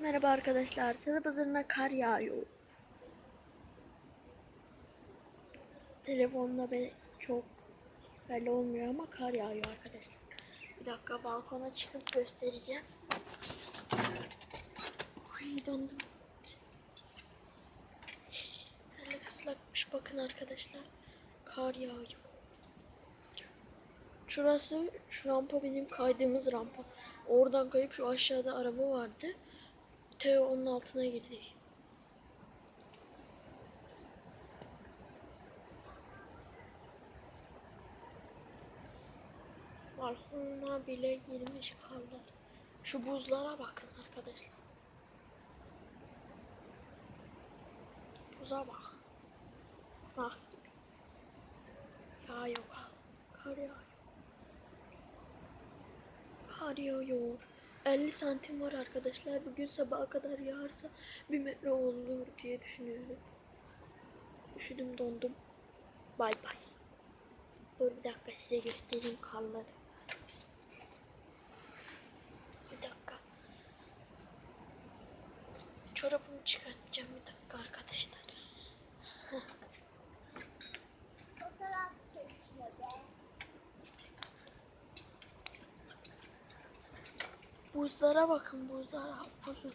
Merhaba arkadaşlar. Salı pazarına kar yağıyor. Telefonla be çok belli olmuyor ama kar yağıyor arkadaşlar. Bir dakika balkona çıkıp göstereceğim. Ay dondum. Terlik ıslakmış bakın arkadaşlar. Kar yağıyor. Şurası şu rampa bizim kaydığımız rampa. Oradan kayıp şu aşağıda araba vardı. Teo onun altına girdi. Balkonuna bile girmiş karlar. Şu buzlara bakın arkadaşlar. Buza bak. Bak. Yağıyor kar. Kar yağıyor. Kar yağıyor. 50 santim var arkadaşlar. Bugün sabaha kadar yağarsa 1 metre olur diye düşünüyorum. Üşüdüm dondum. Bay bay. Dur bir dakika size göstereyim karları. Bir dakika. Çorabımı çıkartacağım bir dakika arkadaşlar. Buzlara bakın buzlara. Buzun.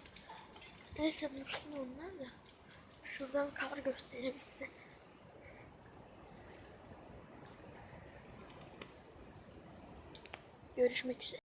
Neyse dursun onlar da. Şuradan kar göstereyim size. Görüşmek üzere.